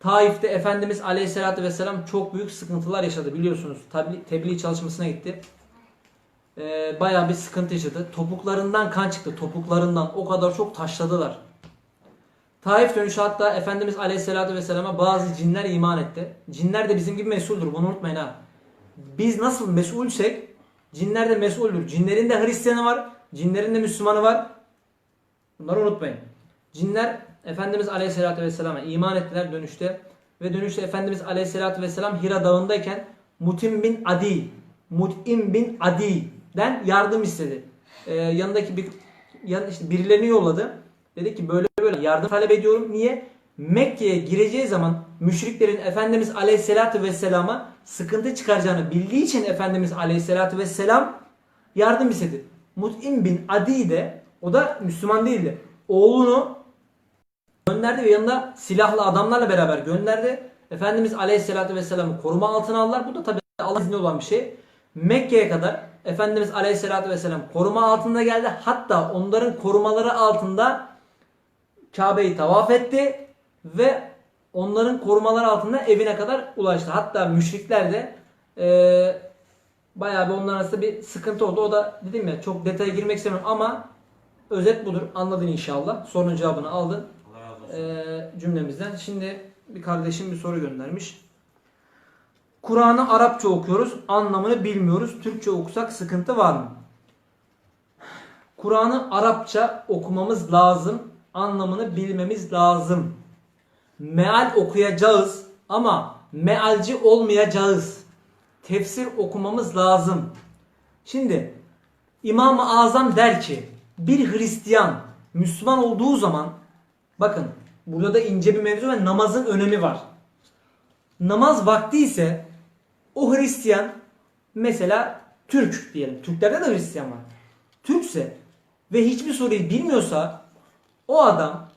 Taif'te Efendimiz Aleyhisselatü Vesselam çok büyük sıkıntılar yaşadı biliyorsunuz. Tabi, tebliğ çalışmasına gitti. Ee, bayağı bir sıkıntı yaşadı. Topuklarından kan çıktı. Topuklarından o kadar çok taşladılar. Taif dönüşü hatta Efendimiz Aleyhisselatü Vesselam'a bazı cinler iman etti. Cinler de bizim gibi mesuldür. Bunu unutmayın ha. Biz nasıl mesulsek cinler de mesuldür. Cinlerin de Hristiyanı var. Cinlerin de Müslümanı var. Bunları unutmayın. Cinler Efendimiz Aleyhisselatü Vesselam'a iman ettiler dönüşte. Ve dönüşte Efendimiz Aleyhisselatü Vesselam Hira Dağı'ndayken Mutim bin Adi Mut'im bin Adi'den yardım istedi. Ee, yanındaki bir yan, işte birilerini yolladı. Dedi ki böyle böyle yardım talep ediyorum. Niye? Mekke'ye gireceği zaman müşriklerin Efendimiz Aleyhisselatü Vesselam'a sıkıntı çıkaracağını bildiği için Efendimiz Aleyhisselatü Vesselam yardım istedi. Mut'im bin Adi de o da Müslüman değildi. Oğlunu gönderdi ve yanında silahlı adamlarla beraber gönderdi. Efendimiz Aleyhisselatü Vesselam'ı koruma altına aldılar. Bu da tabi Allah izni olan bir şey. Mekke'ye kadar Efendimiz Aleyhisselatü Vesselam koruma altında geldi. Hatta onların korumaları altında Kabe'yi tavaf etti ve onların korumaları altında evine kadar ulaştı. Hatta müşrikler de eee bayağı bir onların arasında bir sıkıntı oldu. O da dedim ya çok detaya girmek istemiyorum ama özet budur. Anladın inşallah. Sorunun cevabını aldın Eee, cümlemizden. Şimdi bir kardeşim bir soru göndermiş. Kur'an'ı Arapça okuyoruz. Anlamını bilmiyoruz. Türkçe okusak sıkıntı var mı? Kur'an'ı Arapça okumamız lazım. Anlamını bilmemiz lazım. Meal okuyacağız ama mealci olmayacağız. Tefsir okumamız lazım. Şimdi İmam-ı Azam der ki bir Hristiyan Müslüman olduğu zaman bakın burada da ince bir mevzu ve namazın önemi var. Namaz vakti ise o Hristiyan mesela Türk diyelim. Türklerde de Hristiyan var. Türkse ve hiçbir sureyi bilmiyorsa o adam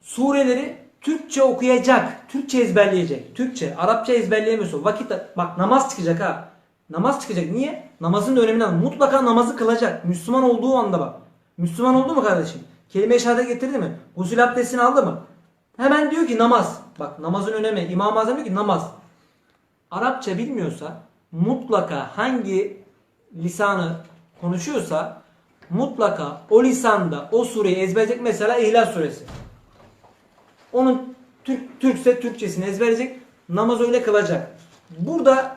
sureleri Türkçe okuyacak. Türkçe ezberleyecek. Türkçe, Arapça ezberleyemiyorsa vakit bak namaz çıkacak ha. Namaz çıkacak. Niye? Namazın önemini al. Mutlaka namazı kılacak. Müslüman olduğu anda bak. Müslüman oldu mu kardeşim? Kelime-i şehadet getirdi mi? Gusül abdestini aldı mı? Hemen diyor ki namaz. Bak namazın önemi. İmam-ı Azam diyor ki namaz. Arapça bilmiyorsa mutlaka hangi lisanı konuşuyorsa mutlaka o lisanda o sureyi ezberleyecek. Mesela İhlas suresi. Onun Türk, Türkse Türkçesini ezberleyecek. Namaz öyle kılacak. Burada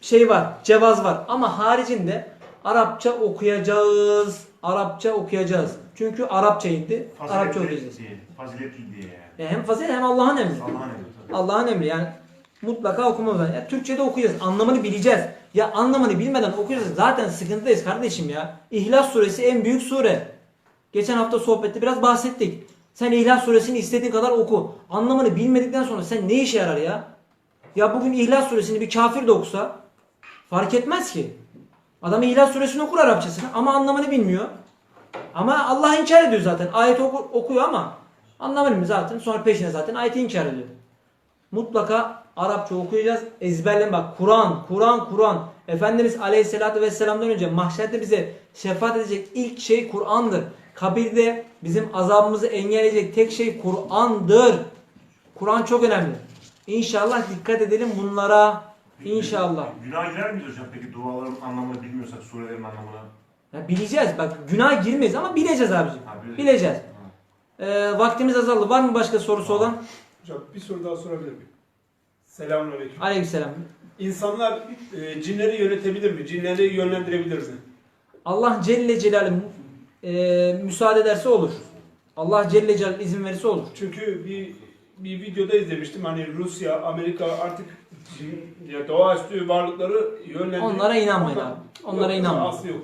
şey var, cevaz var ama haricinde Arapça okuyacağız. Arapça okuyacağız. Çünkü Arapça indi. Arapça okuyacağız. diye, faziletli diye yani. E hem fazilet hem Allah'ın emri. Allah'ın emri. Allah'ın emri yani mutlaka okumamız lazım. Ya Türkçe'de okuyacağız. Anlamını bileceğiz. Ya anlamını bilmeden okuyacağız. Zaten sıkıntıdayız kardeşim ya. İhlas suresi en büyük sure. Geçen hafta sohbette biraz bahsettik. Sen İhlas suresini istediğin kadar oku. Anlamını bilmedikten sonra sen ne işe yarar ya? Ya bugün İhlas suresini bir kafir de okusa fark etmez ki. Adam İhlas suresini okur Arapçasını ama anlamını bilmiyor. Ama Allah inkar ediyor zaten. Ayet oku- okuyor ama anlamını bilmiyor zaten. Sonra peşine zaten ayeti inkar ediyor. Mutlaka Arapça okuyacağız. Ezberlen bak. Kur'an, Kur'an, Kur'an. Efendimiz Aleyhisselatü Vesselam'dan önce mahşerde bize şefaat edecek ilk şey Kur'an'dır. Kabirde bizim azabımızı engelleyecek tek şey Kur'an'dır. Kur'an çok önemli. İnşallah dikkat edelim bunlara. İnşallah. Günah girer miyiz hocam peki duaların anlamını bilmiyorsak surelerin anlamını? Ya bileceğiz. Bak günah girmeyiz ama bileceğiz abicim. Ha, bileceğiz. Bileceğiz. Ee, vaktimiz azaldı. Var mı başka sorusu olan? Hocam bir soru daha sorabilir miyim? Selamünaleyküm. Aleykümselam. İnsanlar e, cinleri yönetebilir mi? Cinleri yönlendirebilir mi? Allah Celle Celaluhu e, müsaade ederse olur. Allah Celle Celaluhu izin verirse olur. Çünkü bir bir videoda izlemiştim hani Rusya, Amerika artık cin, ya doğaüstü varlıkları yönlendirip Onlara inanmayın abi. Onlara inanmayın. Aslı yok.